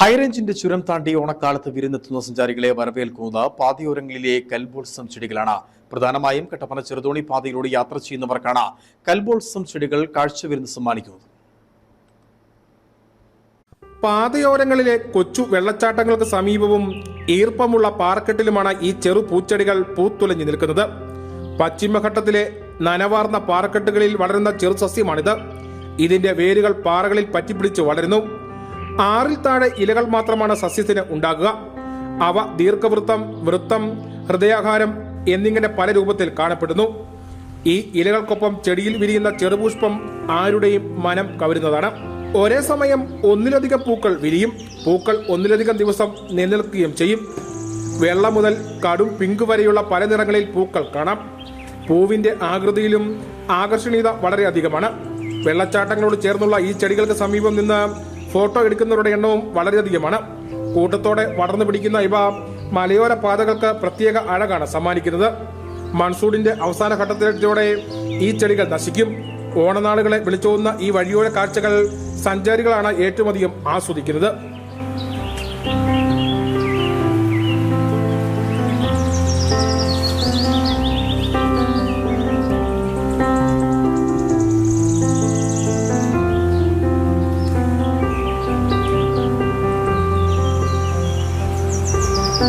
ഹൈറേഞ്ചിന്റെ ചുരം താണ്ടി ഓണക്കാലത്ത് വിരുന്നെത്തുന്ന സഞ്ചാരികളെ വരവേൽക്കുന്നത് പാതയോരങ്ങളിലെ കൽബോത്സം ചെടികളാണ്. പ്രധാനമായും കട്ടപ്പന ചെറുതോണി പാതയിലൂടെ യാത്ര ചെയ്യുന്നവർക്കാണ് കൽബോത്സം ചെടികൾ കാഴ്ചവിരുന്ന് സമ്മാനിക്കുന്നത്. പാതയോരങ്ങളിലെ കൊച്ചു വെള്ളച്ചാട്ടങ്ങൾക്ക് സമീപവും ഈർപ്പമുള്ള പാറക്കെട്ടിലുമാണ് ഈ ചെറു പൂച്ചെടികൾ പൂത്തുലഞ്ഞു നിൽക്കുന്നത്. പശ്ചിമഘട്ടത്തിലെ നനവാർന്ന പാറക്കെട്ടുകളിൽ വളരുന്ന ചെറു സസ്യമാണിത് ഇതിന്റെ വേരുകൾ പാറകളിൽ പറ്റിപ്പിടിച്ച് വളരുന്നു. ആറിൽ താഴെ ഇലകൾ മാത്രമാണ് സസ്യത്തിന് ഉണ്ടാകുക. അവ ദീർഘവൃത്തം വൃത്തം ഹൃദയാഹാരം എന്നിങ്ങനെ പല രൂപത്തിൽ കാണപ്പെടുന്നു. ഈ ഇലകൾക്കൊപ്പം ചെടിയിൽ വിരിയുന്ന ചെറുപുഷ്പം ആരുടെയും മനം കവരുന്നതാണ്. ഒരേ സമയം ഒന്നിലധികം പൂക്കൾ വിരിയും. പൂക്കൾ ഒന്നിലധികം ദിവസം നിലനിൽക്കുകയും ചെയ്യും. വെള്ള മുതൽ കടും പിങ്ക് വരെയുള്ള പല നിറങ്ങളിൽ പൂക്കൾ കാണാം. പൂവിന്റെ ആകൃതിയിലും ആകർഷണീയത വളരെയധികമാണ് വെള്ളച്ചാട്ടങ്ങളോട് ചേർന്നുള്ള ഈ ചെടികൾക്ക് സമീപം നിന്ന് ഫോട്ടോ എടുക്കുന്നവരുടെ എണ്ണവും വളരെയധികമാണ്. കൂട്ടത്തോടെ വളർന്നു പിടിക്കുന്ന ഇവ മലയോര പാതകൾക്ക് പ്രത്യേക അഴകാണ് സമ്മാനിക്കുന്നത്. മൺസൂണിന്റെ അവസാന ഘട്ടത്തിലെത്തിയോടെ ഈ ചെടികൾ നശിക്കും. ഓണനാളുകളെ വിളിച്ചോന്ന ഈ വഴിയോര കാഴ്ചകൾ സഞ്ചാരികളാണ് ഏറ്റവും അധികം ആസ്വദിക്കുന്നത്.